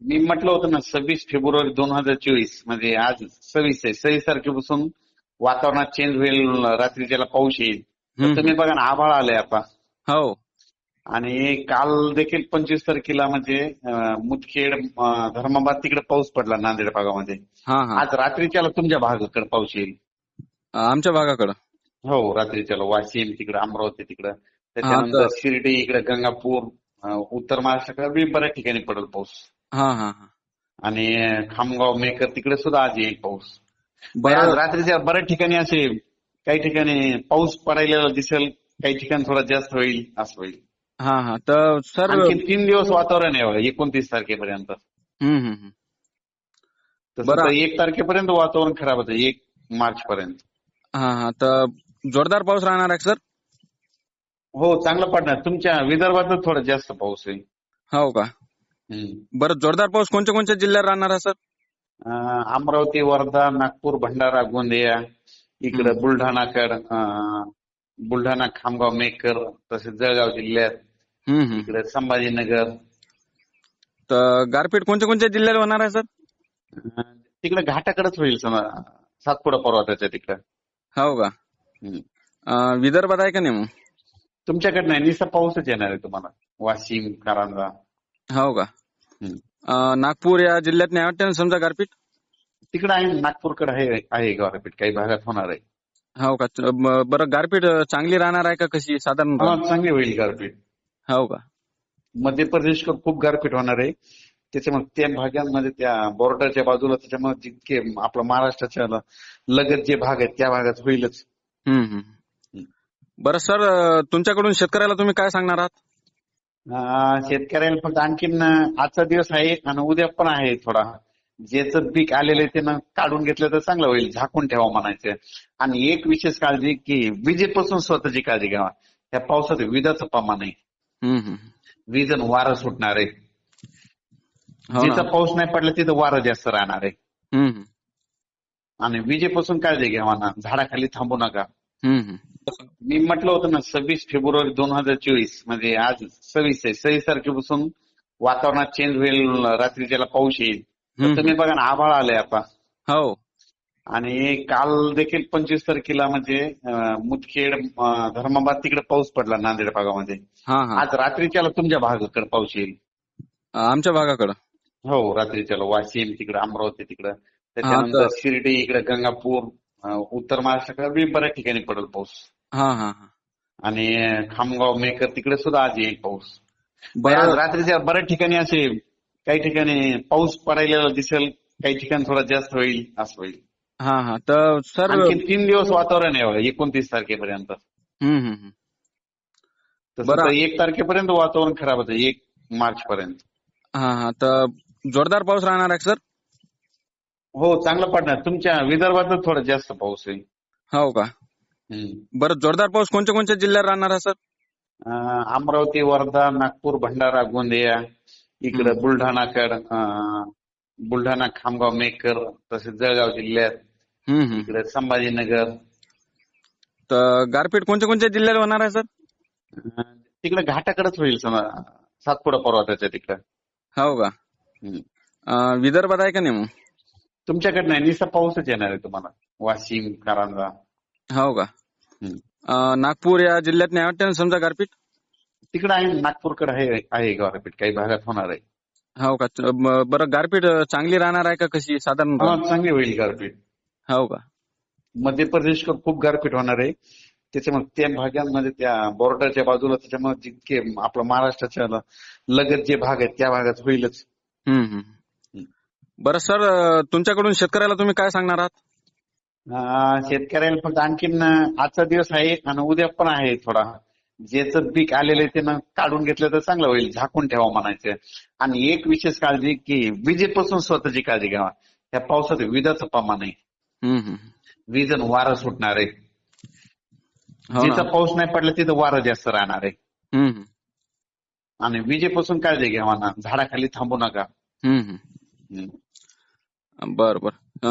मी म्हटलं होतं ना सव्वीस फेब्रुवारी दोन हजार चोवीस म्हणजे आज सव्वीस आहे. सव्वीस तारखेपासून वातावरणात चेंज होईल रात्रीच्याला पाऊस येईल. तर. तुम्ही बघा ना आभाळ आलंय आता. हो. आणि काल देखील पंचवीस तारखेला म्हणजे मुदखेड धर्माबाद तिकडे पाऊस पडला नांदेड भागामध्ये. आज रात्रीच्याला तुमच्या भागाकडे पाऊस येईल. आमच्या भागाकडं. हो रात्रीच्याला वाशिम तिकडे अमरावती तिकडे. त्याच्यानंतर तर- शिर्डी इकडे गंगापूर उत्तर महाराष्ट्राकडे बी बऱ्याच ठिकाणी पडेल पाऊस. आणि खामगाव मेकर तिकडे सुद्धा आज येईल पाऊस. बरं. रात्रीच्या बऱ्याच ठिकाणी असे काही ठिकाणी पाऊस पडायला दिसेल काही ठिकाणी थोडा जास्त होईल असं होईल. हा हा. तर सर तीन दिवस वातावरण आहे एकोणतीस तारखेपर्यंत. बरं. एक तारखेपर्यंत वातावरण खराब होतं एक मार्च पर्यंत हा हा. तर जोरदार पाऊस राहणार आहे सर? हो चांगलं पडणार. तुमच्या विदर्भातच थोडा जास्त पाऊस आहे. हो का. बरं जोरदार पाऊस कोणत्या कोणत्या जिल्ह्यात राहणार आहे सर? अमरावती वर्धा नागपूर भंडारा गोंदिया इकडे. बुलढाणाकड बुलढाणा खामगाव मेकर तसेच जळगाव जिल्ह्यात इकडे संभाजीनगर. तर गारपीट कोणत्या कोणत्या जिल्ह्यात होणार आहे सर? तिकडे घाटाकडेच होईल सातपुडा पर्वताच्या तिकडे. हो का? विदर्भात आहे का नाही मग? तुमच्याकडे नाही निसा पाऊसच येणार आहे तुम्हाला. वाशिम कारंजा. हो का. अं, नागपूर या जिल्ह्यात नाही वाटतं ना समजा गारपीट? तिकडे आहे नागपूरकडे आहे आहे गारपीट काही भागात होणार आहे. हो का? बरं गारपीट अं, चांगली राहणार आहे का कशी साधारण हा, चांगली होईल गारपीट. हो का? मध्य प्रदेशकडे खूप गारपीट होणार आहे. त्याच्यामुळे त्या भागांमध्ये त्या बॉर्डरच्या बाजूला त्याच्यामुळे जितके आपल्या महाराष्ट्राच्या ल- लगत जे भाग आहेत त्या भागात होईलच. हम्म. हम्म. बरं सर अं, तुमच्याकडून शेतकऱ्याला तुम्ही काय सांगणार आहात? शेतकऱ्याला फक्त आणखीन आजचा दिवस आहे आणि उद्या पण आहे थोडा. ज्याचं पीक आलेलं आहे त्यानं काढून घेतलं तर चांगलं होईल झाकून ठेवा म्हणायचं. आणि एक विशेष काळजी की विजेपासून स्वतःची काळजी घ्यावा. त्या पावसात विजाचं प्रमाण आहे. वीज आणि वारं सुटणार आहे. हो जिथं पाऊस नाही पडला तिथं वारं जास्त राहणार आहे. आणि विजेपासून काळजी घ्यावा ना. झाडाखाली थांबू नका. मी म्हटलं होतं ना सव्वीस फेब्रुवारी दोन हजार चोवीस म्हणजे आज सव्वीस आहे. सव्वीस तारखेपासून वातावरणात चेंज होईल रात्रीच्याला पाऊस येईल. तर. तुम्ही बघा ना आभाळ आलंय आता. हो. आणि काल देखील पंचवीस तारखेला म्हणजे मुदखेड धर्माबाद तिकडे पाऊस पडला नांदेड भागामध्ये. आज रात्रीच्याला तुमच्या भागाकडे पाऊस येईल. आमच्या भागाकडं. हो रात्रीच्याला वाशिम तिकडे अमरावती तिकडे. त्याच्यानंतर तर- शिर्डी इकडे गंगापूर उत्तर महाराष्ट्राकडे बी बऱ्याच ठिकाणी पडेल पाऊस. आणि खामगाव मेकर तिकडे सुद्धा आज येईल पाऊस. आज रात्रीच्या बऱ्याच ठिकाणी असे काही ठिकाणी पाऊस पडायला दिसेल काही ठिकाणी थोडा जास्त होईल असं होईल. हा हा. तर सर तीन दिवस वातावरण आहे एकोणतीस तारखेपर्यंत. बरं. एक तारखेपर्यंत वातावरण खराब होतं एक मार्च पर्यंत हा हा. तर जोरदार पाऊस राहणार आहे सर? हो चांगलं पडणार. तुमच्या विदर्भातच थोडा जास्त पाऊस आहे. हो का. बरं जोरदार पाऊस कोणत्या कोणत्या जिल्ह्यात राहणार आहे सर? अमरावती वर्धा नागपूर भंडारा गोंदिया इकडे. बुलढाणाकड बुलढाणा खामगाव मेकर तसेच जळगाव जिल्ह्यात इकडे संभाजीनगर. तर गारपीट कोणत्या कोणत्या जिल्ह्यात होणार आहे सर? तिकडे घाटाकडेच होईल समजा सातपुडा पर्वताच्या तिकडे. हो का? विदर्भात आहे का नाही मग? तुमच्याकडे नाही निसा पाऊसच येणार आहे तुम्हाला. वाशिम कारंजा. हो का. अं, नागपूर या जिल्ह्यात नाही वाटतं ना समजा गारपीट? तिकडे आहे नागपूरकडे आहे आहे गारपीट काही भागात होणार आहे. हो का? बरं गारपीट अं, चांगली राहणार आहे का कशी साधारण हा, चांगली होईल गारपीट. हो का? मध्य प्रदेशकडे खूप गारपीट होणार आहे. त्याच्यामुळे त्या भागांमध्ये त्या बॉर्डरच्या बाजूला त्याच्यामुळे जितके आपल्या महाराष्ट्राच्या ल- लगत जे भाग आहेत त्या भागात होईलच. हम्म. हम्म. बरं सर अं, तुमच्याकडून शेतकऱ्याला तुम्ही काय सांगणार आहात? शेतकऱ्याला फक्त आणखीन आजचा दिवस आहे आणि उद्या पण आहे थोडा. ज्याचं पीक आलेलं आहे त्यानं काढून घेतलं तर चांगलं होईल झाकून ठेवा म्हणायचं. आणि एक विशेष काळजी की विजेपासून स्वतःची काळजी घ्यावा. त्या पावसात विजाचं प्रमाण आहे. वीज आणि वारं सुटणार आहे. हो जिथं पाऊस नाही पडला तिथं वारं जास्त राहणार आहे. आणि विजेपासून काळजी घ्यावा ना. झाडाखाली थांबू नका. बरं बरं.